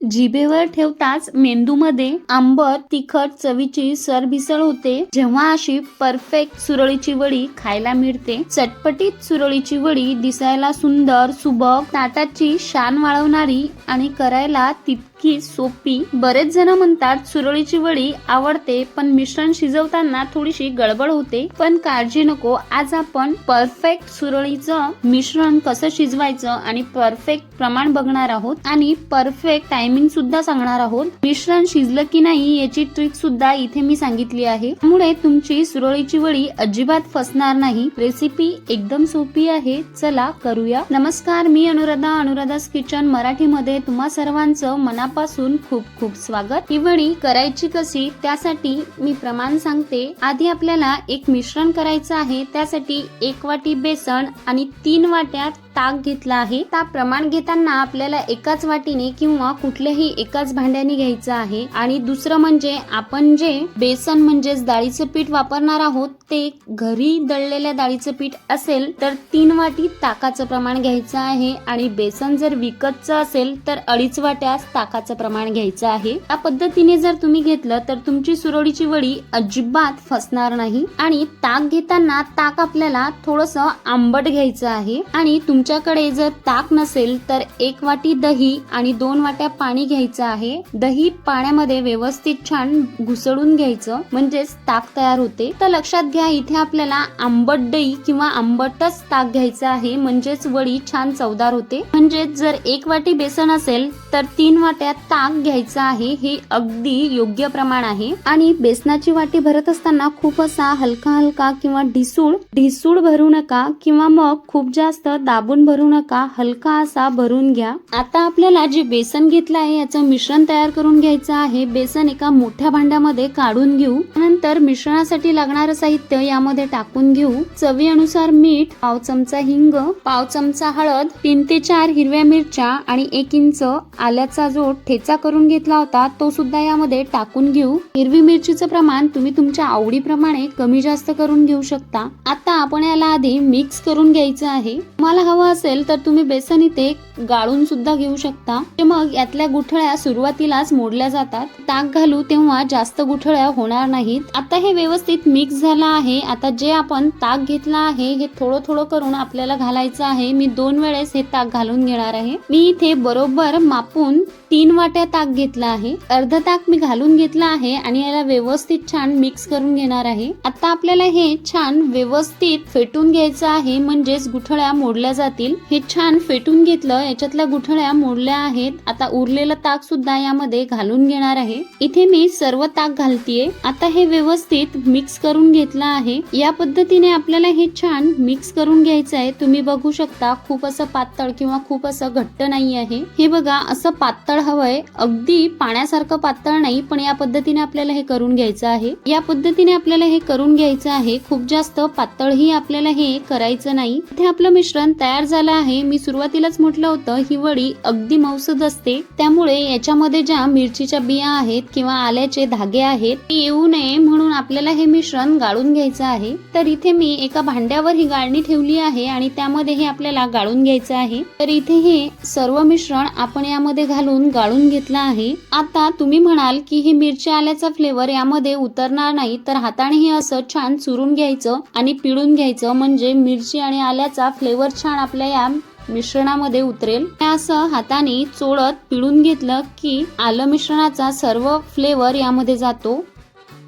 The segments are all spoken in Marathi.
जिभेवर ठेवताच मेंदूमध्ये आंबट तिखट चवीची सरभिसळ होते. जेव्हा अशी परफेक्ट सुरळीची वडी खायला मिळते चटपटीत सुरळीची वडी दिसायला सुंदर सुबक ताटाची शान वाळवणारी आणि करायला तितकी सोपी. बरेच जण म्हणतात सुरळीची वडी आवडते पण मिश्रण शिजवताना थोडीशी गडबड होते. पण काळजी नको आज आपण परफेक्ट सुरळीचं मिश्रण कसं शिजवायचं आणि परफेक्ट प्रमाण बघणार आहोत आणि परफेक्ट टायमिंग सुद्धा सांगणार आहोत. मिश्रण शिजलं की नाही याची ट्रिक सुद्धा इथे मी सांगितली आहे. त्यामुळे तुमची सुरळीची वडी अजिबात फसणार नाही. रेसिपी एकदम सोपी आहे. चला करूया. नमस्कार मी अनुराधा अनुराधास किचन मराठीमध्ये तुम्हा सर्वांचं मना मनापासून खूप खूप स्वागत. ही वडी करायची कशी त्यासाठी मी प्रमाण सांगते. आधी आपल्याला एक मिश्रण करायचं आहे त्यासाठी एक वाटी बेसन आणि तीन वाट्यात ताक घेतला आहे. ता प्रमाण घेताना आपल्याला एकाच वाटीने किंवा कुठल्याही एकाच भांड्याने घ्यायचं आहे. आणि दुसरं म्हणजे आपण जे बेसन म्हणजेच डाळीचं पीठ वापरणार आहोत ते घरी दळलेल्या डाळीचं पीठ असेल तर तीन वाटी ताकाचं प्रमाण घ्यायचं आहे. आणि बेसन जर विकतचं असेल तर अडीच वाट्यास ताकाचं प्रमाण घ्यायचं आहे. या पद्धतीने जर तुम्ही घेतलं तर तुमची सुरळीची वडी अजिबात फसणार नाही. आणि ताक घेताना ताक आपल्याला थोडस आंबट घ्यायचं आहे. आणि तुमच्याकडे जर ताक नसेल तर एक वाटी दही आणि दोन वाट्या पाणी घ्यायचं आहे. दही पाण्यामध्ये व्यवस्थित छान घुसळून घ्यायचं. म्हणजेच ताक तयार होते. तर लक्षात घ्या इथे आपल्याला आंबट दही किंवा आंबटच ताक घ्यायचं आहे. म्हणजेच वडी छान चवदार होते. म्हणजेच जर एक वाटी बेसन असेल तर तीन वाट्या ताक घ्यायचं आहे. हे अगदी योग्य प्रमाण आहे. आणि बेसनाची वाटी भरत असताना खूप असा हलका हलका किंवा ढिसूळ ढिसूळ भरू नका किंवा मग खूप जास्त दाब दाबून भरू नका हलका असा भरून घ्या. आता आपल्याला जे बेसन घेतलं आहे याचं मिश्रण तयार करून घ्यायचं आहे. बेसन एका मोठ्या भांड्यामध्ये काढून घेऊ. नंतर मिश्रणासाठी लागणारं साहित्य यामध्ये टाकून घेऊ. चवी अनुसार मीठ पाव चमचा हिंग पाव चमचा हळद तीन ते चार हिरव्या मिरच्या आणि एक इंच आल्याचा जो ठेचा करून घेतला होता तो सुद्धा यामध्ये टाकून घेऊ. हिरवी मिरचीचं प्रमाण तुम्ही तुमच्या आवडीप्रमाणे कमी जास्त करून घेऊ शकता. आता आपण याला आधी मिक्स करून घ्यायचं आहे. तुम्हाला हवं असेल तर तुम्ही बेसन इथे गाळून सुद्धा घेऊ शकता. ते मग यातल्या गुठळ्या सुरुवातीलाच मोडल्या जातात. ताक घालू तेव्हा जास्त गुठळ्या होणार नाहीत. आता हे व्यवस्थित मिक्स झालं आहे. आता जे आपण ताक घेतला आहे हे थोडं थोडं करून आपल्याला घालायचं आहे. मी दोन वेळेस हे ताक घालून घेणार आहे. मी इथे बरोबर मापून तीन वाट्या ताक घेतला आहे. अर्ध ताक मी घालून घेतला आहे आणि याला व्यवस्थित छान मिक्स करून घेणार आहे. आता आपल्याला हे छान व्यवस्थित फेटून घ्यायचं आहे. म्हणजेच गुठळ्या मोडल्या जातील हे छान फेटून घेतलं याच्यातल्या गुठळ्या मोडल्या आहेत. आता उरलेलं ताक सुद्धा यामध्ये घालून घेणार आहे. इथे मी सर्व ताक घालतीये. आता हे व्यवस्थित मिक्स करून घेतलं आहे. या पद्धतीने आपल्याला हे छान मिक्स करून घ्यायचं आहे. तुम्ही बघू शकता खूप असं पातळ किंवा खूप असं घट्ट नाही आहे. हे बघा असं पातळ हवंय. अगदी पाण्यासारखं पातळ नाही पण या पद्धतीने आपल्याला हे करून घ्यायचं आहे. या पद्धतीने आपल्याला हे करून घ्यायचं आहे. खूप जास्त पातळही आपल्याला हे करायचं नाही. इथे आपलं मिश्रण तयार झालं आहे. मी सुरुवातीलाच म्हटलं होतं ही वडी अगदी मौसद असते. त्यामुळे याच्यामध्ये ज्या मिरचीच्या बिया आहेत किंवा आल्याचे धागे आहेत ते येऊ नये म्हणून आपल्याला हे मिश्रण गाळून घ्यायचं आहे. तर इथे मी एका भांड्यावर ही गाळणी ठेवली आहे आणि त्यामध्ये हे आपल्याला गाळून घ्यायचं आहे. तर इथे हे सर्व मिश्रण आपण यामध्ये घालून गाळून घेतलं आहे. आता तुम्ही म्हणाल की हे मिरची आल्याचा फ्लेवर यामध्ये उतरणार नाही तर हाताने हे असं छान चुरून घ्यायचं आणि पिळून घ्यायचं. म्हणजे मिरची आणि आल्याचा फ्लेवर छान आपल्या या मिश्रणामध्ये उतरेल. असं हाताने चोळत पिळून घेतलं की आलं मिश्रणाचा सर्व फ्लेवर यामध्ये जातो.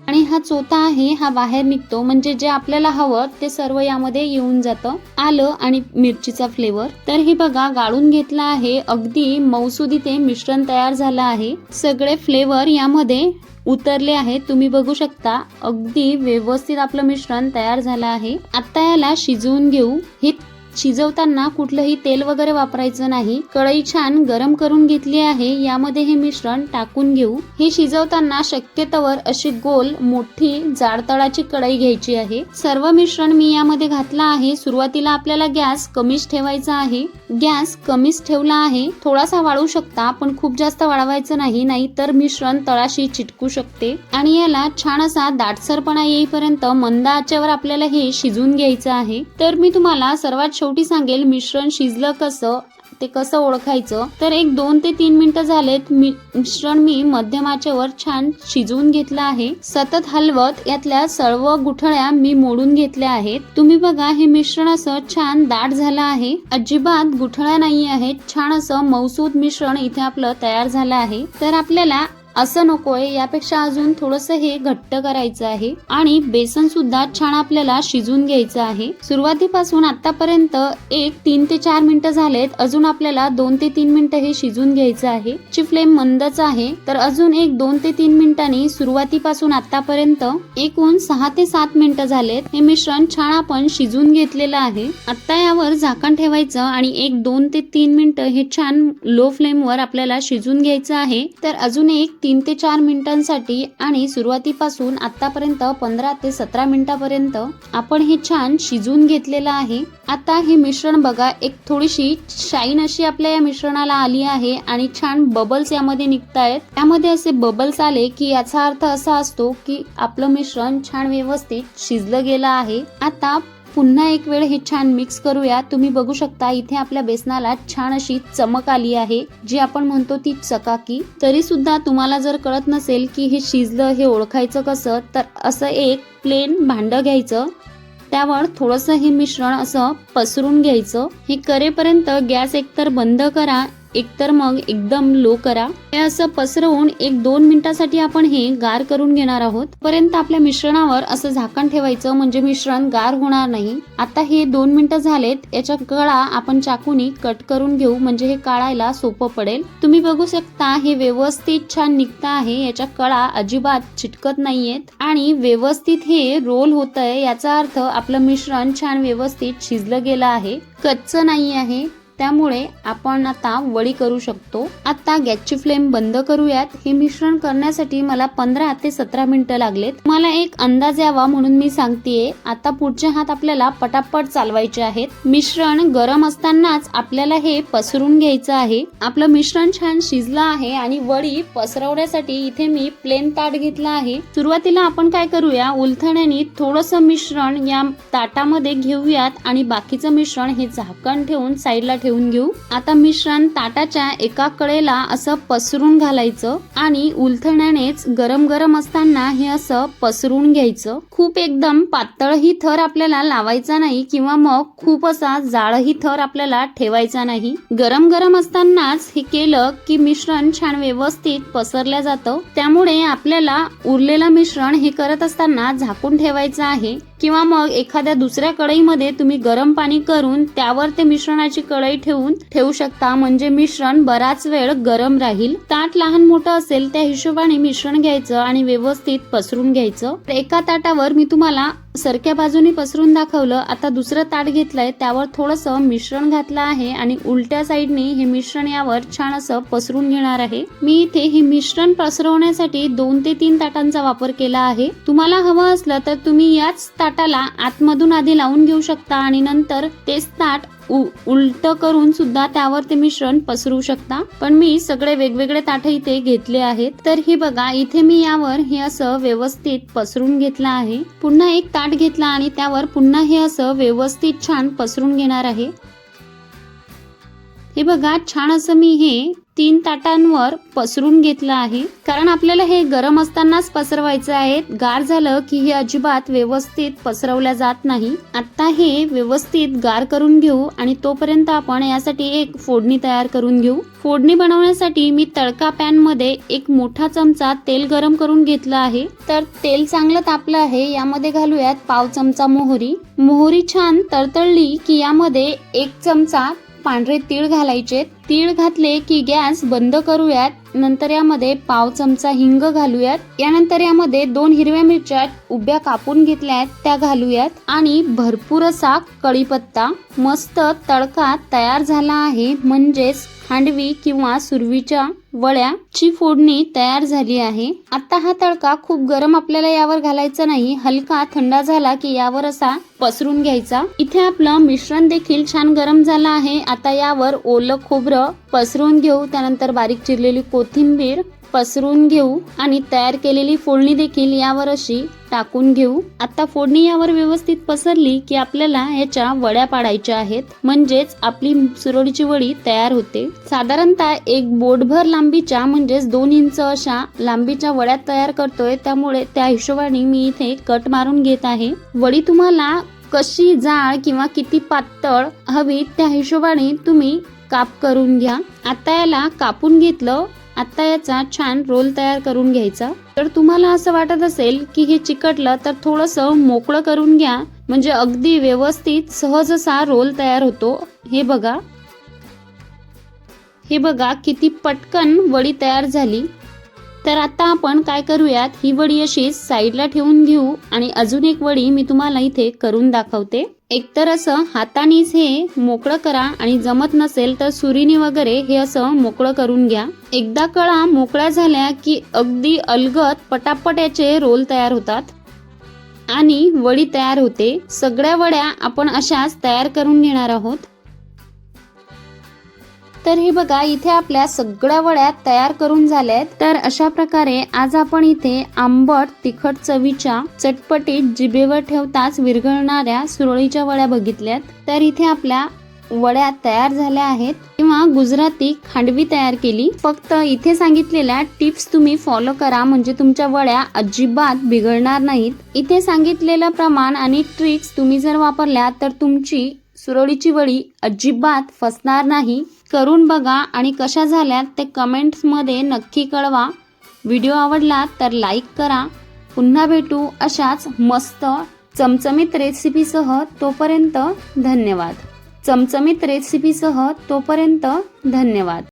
आणि हा चोथा आहे हा बाहेर निघतो. म्हणजे जे आपल्याला हवं ते सर्व यामध्ये येऊन जातं. आलं आणि मिरचीचा फ्लेवर तर हे बघा गाळून घेतला आहे. अगदी मौसुदी ते मिश्रण तयार झालं आहे. सगळे फ्लेवर यामध्ये उतरले आहेत. तुम्ही बघू शकता अगदी व्यवस्थित आपलं मिश्रण तयार झालं आहे. आता याला शिजवून घेऊ. हे शिजवताना कुठलंही तेल वगैरे वापरायचं नाही. कढई छान गरम करून घेतली आहे. यामध्ये हे मिश्रण टाकून घेऊ. हे शिजवताना शक्यतोवर अशी गोल मोठी जाडतळाची कढई घ्यायची आहे. सर्व मिश्रण मी यामध्ये घातलं आहे. सुरुवातीला आपल्याला गॅस कमीच ठेवायचा आहे. गॅस कमीच ठेवला आहे. थोडासा वाळू शकता पण खूप जास्त वाळवायचं नाही नाही तर मिश्रण तळाशी चिटकू शकते. आणि याला छान असा दाटसरपणा येईपर्यंत मंद आचेवर आपल्याला हे शिजून घ्यायचं आहे. तर मी तुम्हाला सर्वात शेवटी सांगेल मिश्रण शिजलं कसं ते कसं ओळखायचं? तर एक दोन ते तीन मिनिटं झालेत मिश्रण मी मध्यम आचेवर छान शिजवून घेतलं आहे. सतत हलवत यातल्या सर्व गुठळ्या मी मोडून घेतल्या आहेत. तुम्ही बघा हे मिश्रण असं छान दाट झालं आहे. अजिबात गुठळ्या नाही आहेत छान असं मौसूद मिश्रण इथे आपलं तयार झालं आहे. तर आपल्याला असं नकोय यापेक्षा अजून थोडस हे घट्ट करायचं आहे. आणि बेसन सुद्धा छान आपल्याला शिजून घ्यायचं आहे. सुरुवातीपासून आतापर्यंत एक तीन ते चार मिनिटं झालेत. अजून आपल्याला दोन ते तीन मिनिटं हे शिजून घ्यायचं आहे. ची फ्लेम मंदच आहे. तर अजून एक दोन ते तीन मिनिटांनी सुरुवातीपासून आतापर्यंत एकूण सहा ते सात मिनिटं झालेत. हे मिश्रण छान आपण शिजून घेतलेलं आहे. आता यावर झाकण ठेवायचं आणि एक दोन ते तीन मिनिटं हे छान लो फ्लेमवर आपल्याला शिजून घ्यायचं आहे. तर अजून एक तीन ते चार मिनिटांसाठी आणि सुरुवातीपासून आतापर्यंत पंधरा ते सतरा मिनिटापर्यंत आपण हे छान शिजून घेतलेलं आहे. आता हे मिश्रण बघा एक थोडीशी शाईन अशी आपल्या या मिश्रणाला आली आहे आणि छान बबल्स यामध्ये निघतायत. त्यामध्ये असे बबल्स आले की याचा अर्थ असा असतो की आपलं मिश्रण छान व्यवस्थित शिजलं गेलं आहे. आता पुन्हा एक वेळ हे छान मिक्स करूया. तुम्ही बघू शकता इथे आपल्या बेसनाला छान अशी चमक आली आहे जी आपण म्हणतो ती चकाकी. तरी सुद्धा तुम्हाला जर कळत नसेल की हे शिजलं हे ओळखायचं कसं तर असं एक प्लेन भांडं घ्यायचं. त्यावर थोडंसं हे मिश्रण असं पसरून घ्यायचं. हे करेपर्यंत गॅस एकतर बंद करा एकतर मग एकदम लो करा. हे असं पसरवून एक दोन मिनिटासाठी आपण हे गार करून घेणार आहोत. पर्यंत आपल्या मिश्रणावर असं झाकण ठेवायचं म्हणजे मिश्रण गार होणार नाही. आता हे दोन मिनिटं झालेत. याच्या कळा आपण चाकूनी कट करून घेऊ म्हणजे हे काढायला सोपं पडेल. तुम्ही बघू शकता हे व्यवस्थित छान निघतं आहे. याच्या कळा अजिबात चिटकत नाहीयेत. आणि व्यवस्थित हे रोल होत आहे याचा अर्थ आपलं मिश्रण छान व्यवस्थित शिजलं गेलं आहे. कच्चं नाही आहे त्यामुळे आपण आता वडी करू शकतो. आता गॅसची फ्लेम बंद करूयात. हे मिश्रण करण्यासाठी मला पंधरा ते सतरा मिनिटं लागलेत. मला एक अंदाज यावा म्हणून मी सांगतेय. आता पुढचे हात आपल्याला पटापट चालवायचे आहेत. मिश्रण गरम असतानाच आपल्याला हे पसरून घ्यायचं आहे. आपलं मिश्रण छान शिजलं आहे आणि वडी पसरवण्यासाठी इथे मी प्लेन ताट घेतला आहे. सुरुवातीला आपण काय करूया? उलथण्याने थोडस मिश्रण या ताटामध्ये घेऊयात आणि बाकीचं मिश्रण हे झाकण ठेवून साईडला ठेवून घेऊ. आता मिश्रण ताटाच्या एका कडेला असं पसरून घालायचं आणि उलथण्यानेच गरम गरम असताना हे असं पसरून घ्यायचं. खूप एकदम पातळही थर आपल्याला लावायचा नाही किंवा मग खूप असा जाळही थर आपल्याला ठेवायचा नाही. गरम गरम असतानाच हे केलं की मिश्रण छान व्यवस्थित पसरल्या जातं. त्यामुळे आपल्याला उरलेलं मिश्रण हे करत असताना झाकून ठेवायचं आहे. किंवा मग एखाद्या दुसऱ्या कढईमध्ये तुम्ही गरम पाणी करून त्यावर ते मिश्रणाची कढई ठेवून ठेवू शकता. म्हणजे मिश्रण बराच वेळ गरम राहील. ताट लहान मोठं असेल त्या हिशोबाने मिश्रण घ्यायचं आणि व्यवस्थित पसरून घ्यायचं. तर एका ताटावर मी तुम्हाला सरक्या बाजूनी पसरून दाखवलं आता दुसरं ताट घेतलंय त्यावर थोडंसं मिश्रण घातलं आहे आणि उलट्या साईडने हे मिश्रण यावर छान असं पसरून घेणार आहे. मी इथे हे मिश्रण पसरवण्यासाठी दोन ते तीन ताटांचा वापर केला आहे. तुम्हाला हवं असलं तर तुम्ही याच ताटाला आतमधून आधी लावून घेऊ शकता आणि नंतर तेच ताट उलट करून सुद्धा त्यावर ते मिश्रण पसरू शकता. पण मी सगळे वेगवेगळे ताट इथे घेतले आहेत. तर हे बघा इथे मी यावर हे असं व्यवस्थित पसरून घेतलं आहे. पुन्हा एक ताट घेतला आणि त्यावर पुन्हा हे असं व्यवस्थित छान पसरून घेणार आहे. हे बघा छान असं मी हे तीन ताटांवर पसरून घेतलं आहे. कारण आपल्याला हे गरम असतानाच पसरवायचं आहे. गार झालं की हे अजिबात व्यवस्थित पसरवल्या जात नाही. आता हे व्यवस्थित गार करून घेऊ आणि तोपर्यंत आपण यासाठी एक फोडणी तयार करून घेऊ. फोडणी बनवण्यासाठी मी तडका पॅनमध्ये एक मोठा चमचा तेल गरम करून घेतलं आहे. तर तेल चांगलं तापलं आहे यामध्ये घालूयात पाव चमचा मोहरी. मोहरी छान तळतळली की यामध्ये एक चमचा पांढरे तीळ घालायचेत. तीळ घातले की गॅस बंद करूयात नंतर यामध्ये पाव चमचा हिंग घालूयात यानंतर यामध्ये दोन हिरव्या मिरच्या उभ्या कापून घेतल्यात त्या घालूयात आणि भरपूर असा कळीपत्ता मस्त तडका तयार झाला आहे म्हणजेच खांडवी किंवा सुरवीच्या वड्याची फोडणी तयार झाली आहे. आता हा तडका खूप गरम आपल्याला यावर घालायचा नाही हलका थंडा झाला की यावर असा पसरून घ्यायचा. इथे आपलं मिश्रण देखील छान गरम झालं आहे आता यावर ओलं खोबरं पसरून घेऊ त्यानंतर बारीक चिरलेली कोथिंबीर पसरून घेऊ आणि तयार केलेली फोडणी देखील यावर अशी टाकून घेऊ. आता फोडणी यावर व्यवस्थित पसरली की आपल्याला ह्याच्या वड्या पाडायच्या आहेत. म्हणजेच आपली सुरडीची वडी तयार होते. साधारणतः एक बोटभर लांबीच्या म्हणजेच दोन इंच अशा लांबीच्या वड्या तयार करतोय. त्यामुळे त्या हिशोबाने मी इथे कट मारून घेत आहे. वडी तुम्हाला कशी जाळ किंवा किती पातळ हवी त्या हिशोबाने तुम्ही काप करून घ्या. आता याला कापून घेतलं आता याचा छान रोल तयार करून घ्यायचा. तर तुम्हाला असं वाटत असेल की हे चिकटलं तर थोडंसं मोकळं करून घ्या. म्हणजे अगदी व्यवस्थित सहज असा रोल तयार होतो. हे बघा. हे बघा किती पटकन वडी तयार झाली. तर आता आपण काय करूयात? ही वडी अशी साईडला ठेवून घेऊ आणि अजून एक वडी मी तुम्हाला इथे करून दाखवते. एकतर असं हातानेच हे मोकळं करा आणि जमत नसेल तर सुरीने वगैरे हे असं मोकळं करून घ्या. एकदा कळा मोकळ्या झाल्या की अगदी अलगत पटापट याचे रोल तयार होतात आणि वडी तयार होते. सगळ्या वड्या आपण अशाच तयार करून घेणार आहोत. तर हे बघा इथे आपल्या सगळ्या वड्या तयार करून झाल्यात. तर अशा प्रकारे आज आपण इथे आंबट तिखट चवीच्या चटपटीत जिभेवर ठेवताच विरघळणाऱ्या सुरळीच्या वड्या बघितल्यात. तर इथे आपल्या वड्या तयार झाल्या आहेत. किंवा गुजराती खांडवी तयार केली. फक्त इथे सांगितलेल्या टिप्स तुम्ही फॉलो करा म्हणजे तुमच्या वड्या अजिबात बिघडणार नाहीत. इथे सांगितलेलं प्रमाण आणि ट्रिक्स तुम्ही जर वापरल्या तर तुमची सुरळीची वडी अजिबात फसणार नाही. करून बघा आणि कशा झाल्यात ते कमेंट्समध्ये नक्की कळवा. व्हिडिओ आवडला तर लाईक करा. पुन्हा भेटू अशाच मस्त चमचमीत रेसिपीसह तोपर्यंत धन्यवाद. चमचमीत रेसिपीसह तोपर्यंत धन्यवाद.